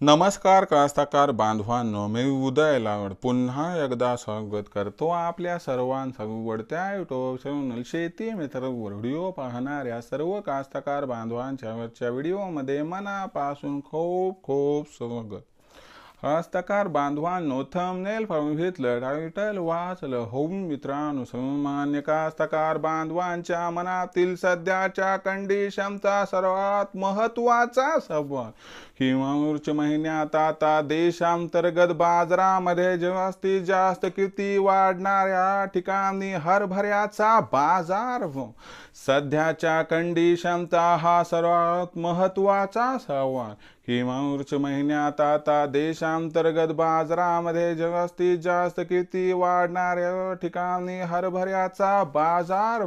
नमस्कार कास्ताकार बांधवांनो मी उदय लावड. पुन्हा एकदा स्वागत करतो आपल्या सर्वांसवडत्या युट्यूब चॅनल शेती मित्र व्हिडिओ पाहणाऱ्या सर्व कास्ताकार बांधवांच्या वरच्या व्हिडिओमध्ये मनापासून खूप खूप स्वागत. हस्तकार बांधवांनो थंबनेल घेतलं टायटल वाचलं होम मित्रांनो सामान्य कास्तकार बांधवांच्या मनातील सध्याच्या कंडिशनचा सर्वात महत्त्वाचा सवाल किंवा मार्च महिन्यात आता देशांतर्गत बाजारामध्ये जास्तीत जास्त किती वाढणाऱ्या ठिकाणी हरभऱ्याचा बाजार सध्याच्या कंडिशनचा हा सर्वात महत्त्वाचा सवाल मार्च महिन्यात आता देशांतर्गत बाजारामध्ये जास्तीत जास्त किती वाढणाऱ्या ठिकाणी हरभऱ्याचा बाजार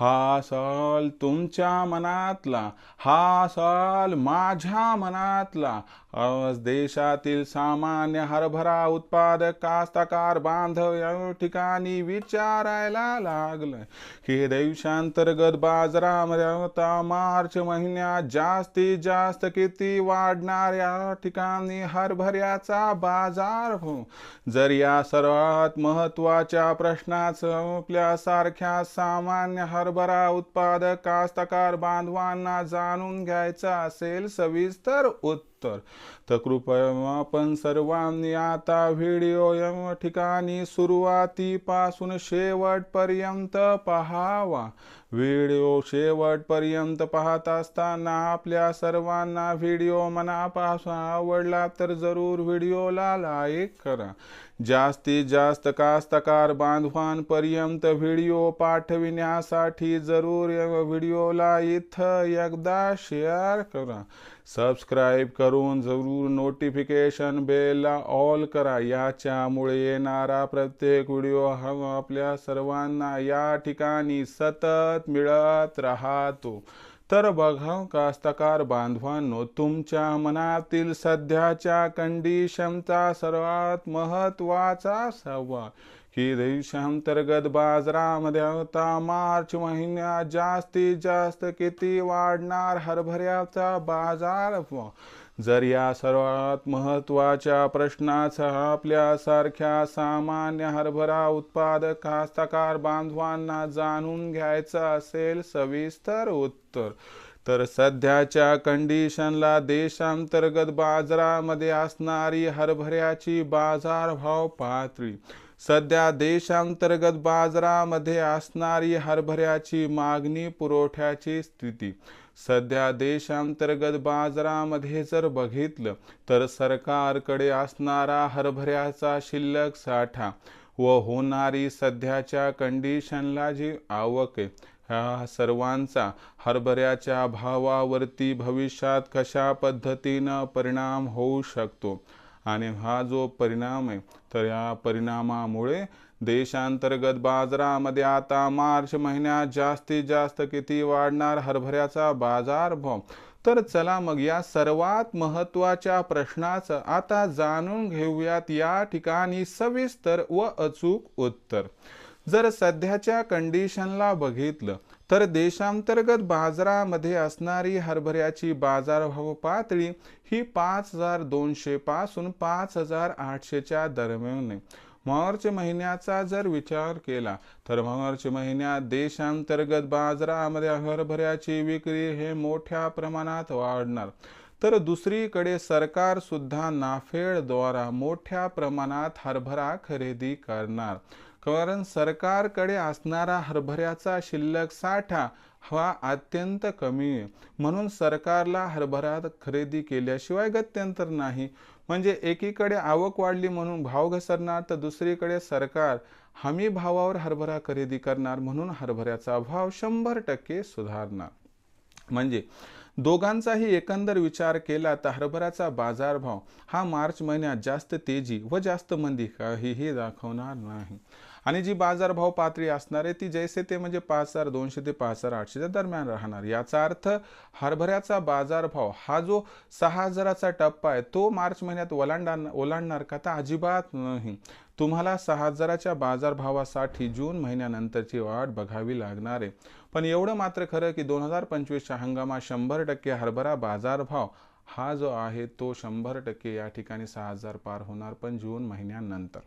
हा सवाल तुमच्या मनातला हा सवाल माझ्या मनातला. आज देशातील सामान्य हरभरा उत्पादक कास्तकार बांधव या ठिकाणी विचारायला लागलं हे देशांतर्गत बाजारामध्ये मार्च महिन्यात जास्तीत जास्त किती वाढणार या ठिकाणी हरभऱ्याचा बाजार हो? जर या सर्वात महत्त्वाच्या प्रश्नाचं आपल्यासारख्या सामान्य हर हरभरा उत्पादक कास्तकार बांधवांना जाणून घ्यायचा असेल सविस्तर उत्तर. तर कृपया आपण सर्वांनी आता व्हिडिओ या ठिकाणी सुरुवातीपासून शेवटपर्यंत पहावा. व्हिडिओ शेवटपर्यंत पाहत असताना आपल्या सर्वांना व्हिडिओ मनापासून आवडला तर जरूर व्हिडिओला लाईक करा. जास्तीत जास्त कास्तकार बांधवांपर्यंत व्हिडिओ पाठविण्यासाठी जरूर व्हिडिओला इथं एकदा शेअर करा. सबस्क्राईब करून जरूर नोटिफिकेशन बेलला ऑल करा. याच्यामुळे येणारा प्रत्येक व्हिडिओ हा आपल्या सर्वांना या ठिकाणी सतत मिळत राहतो. तर बघा कास्तकार बांधवांनो तुमच्या मनातील सध्याच्या कंडिशनचा सर्वात महत्त्वाचा सवाल. की देशांतर्गत बाजारामध्ये आता मार्च महिन्यात जास्तीत जास्त किती वाढणार हरभऱ्याचा बाजार? जर या सर्वात महत्त्वाच्या प्रश्नाचा आपल्यासारख्या सामान्य हरभरा उत्पादक कास्तकार बांधवांना जाणून घ्यायचा असेल सविस्तर उत्तर तर सध्याच्या कंडिशनला देशांतर्गत बाजारामध्ये असणारी हरभऱ्याची बाजारभाव पातळी सध्या देशांतर्गत बाजारामध्ये असणारी हरभऱ्याची मागणी पुरवठ्याची स्थिती. सध्या देशांतर्गत बाजारामध्ये जर बघितलं तर सरकारकडे असणारा हरभऱ्याचा शिल्लक साठा व होणारी सध्याच्या कंडिशनला जी आवक आहे ह्या सर्वांचा हरभऱ्याच्या भावावरती भविष्यात कशा पद्धतीनं परिणाम होऊ शकतो? आणि हा जो परिणाम आहे तर या परिणामामुळे देशांतर्गत बाजारामध्ये आता मार्च महिन्यात जास्तीत जास्त किती वाढणार हरभऱ्याचा बाजार भाव? तर चला मग या सर्वात महत्त्वाच्या प्रश्नाचं आता जाणून घेऊयात या ठिकाणी सविस्तर व अचूक उत्तर. जर सध्याच्या कंडिशनला बघितलं तर देशांतर्गत बाजारामध्ये असणारी हरभऱ्याची बाजारभाव पातळी ही पाच हजार दोनशे पासून पाच हजार आठशेच्या दरम्यान मार्च महिन्याचा जर विचार केला तर मार्च महिन्यात देशांतर्गत बाजारामध्ये हरभऱ्याची विक्री हे मोठ्या प्रमाणात वाढणार. तर दुसरीकडे सरकार सुद्धा नाफेडद्वारा मोठ्या प्रमाणात हरभरा खरेदी करणार. कारण सरकारकडे असणारा हरभऱ्याचा शिल्लक साठा हा अत्यंत कमी आहे. म्हणून सरकारला हरभरा खरेदी केल्याशिवाय गत्यंतर नाही. म्हणजे एकीकडे आवक वाढली म्हणून भाव घसरणार तर दुसरीकडे सरकार हमी भावावर हरभरा खरेदी करणार म्हणून हरभऱ्याचा भाव शंभर टक्के सुधारणार. म्हणजे दोघांचाही एकंदर विचार केला तर हरभऱ्याचा बाजारभाव हा मार्च महिन्यात जास्त तेजी व जास्त मंदी काहीही दाखवणार नाही. आणि जी बाजारभाव पातळी असणार आहे ती जैसे ते म्हणजे पाच हजार दोनशे ते पाच हजार आठशेच्या दरम्यान राहणार. याचा अर्थ हरभऱ्याचा बाजारभाव हा जो सहा हजाराचा टप्पा आहे तो मार्च महिन्यात ओलांडणार ओलांडणार का? तर अजिबात नाही. तुम्हाला सहा हजाराच्या बाजारभावासाठी जून महिन्यानंतरची वाट बघावी लागणार आहे. पण एवढं मात्र खरं की दोन हजार पंचवीसच्या हंगामात शंभर टक्के हरभरा बाजारभाव हा जो आहे तो शंभर टक्के या ठिकाणी सहा हजार पार होणार पण जून महिन्यानंतर.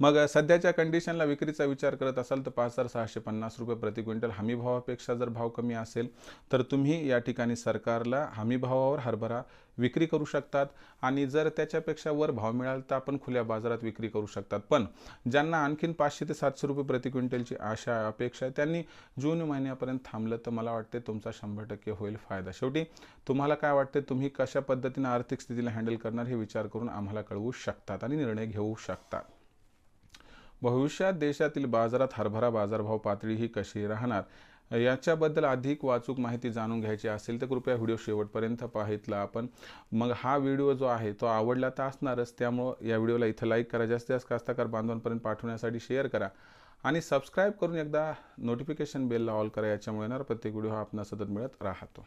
मग सध्याच्या कंडिशनला विक्रीचा विचार करत असाल तर पाच हजार सहाशे पन्नास रुपये प्रति क्विंटल हमी भावापेक्षा जर भाव कमी असेल तर तुम्ही या ठिकाणी सरकारला हमी भावावर हरभरा विक्री करू शकतात. आणि जर त्याच्यापेक्षा वर भाव मिळाला तर आपण खुल्या बाजारात विक्री करू शकतात. पण ज्यांना आणखीन पाचशे ते सातशे रुपये प्रति क्विंटलची आशा अपेक्षा आहे त्यांनी जून महिन्यापर्यंत थांबलं तर मला वाटते तुमचा शंभर टक्के होईल फायदा. शेवटी तुम्हाला काय वाटते तुम्ही कशा पद्धतीने आर्थिक स्थितीला हँडल करणार हे विचार करून आम्हाला कळवू शकतात आणि निर्णय घेऊ शकतात. भविष्यात देशातील बाजारात हरभरा बाजारभाव पातळी ही कशी राहणार? याच्याबद्दल अधिक वाचूक माहिती जाणून घ्यायची असेल तर कृपया व्हिडिओ शेवटपर्यंत पाहितला आपण. मग हा व्हिडिओ जो आहे तो आवडला तर असणारच. त्यामुळं या व्हिडिओला इथं लाईक करा जास्तीत जास्त कास्ताकार बांधवांपर्यंत पाठवण्यासाठी शेअर करा. आणि सबस्क्राईब करून एकदा नोटिफिकेशन बेलला ऑल करा याच्यामुळे येणार प्रत्येक व्हिडिओ हा आपण सतत मिळत राहतो.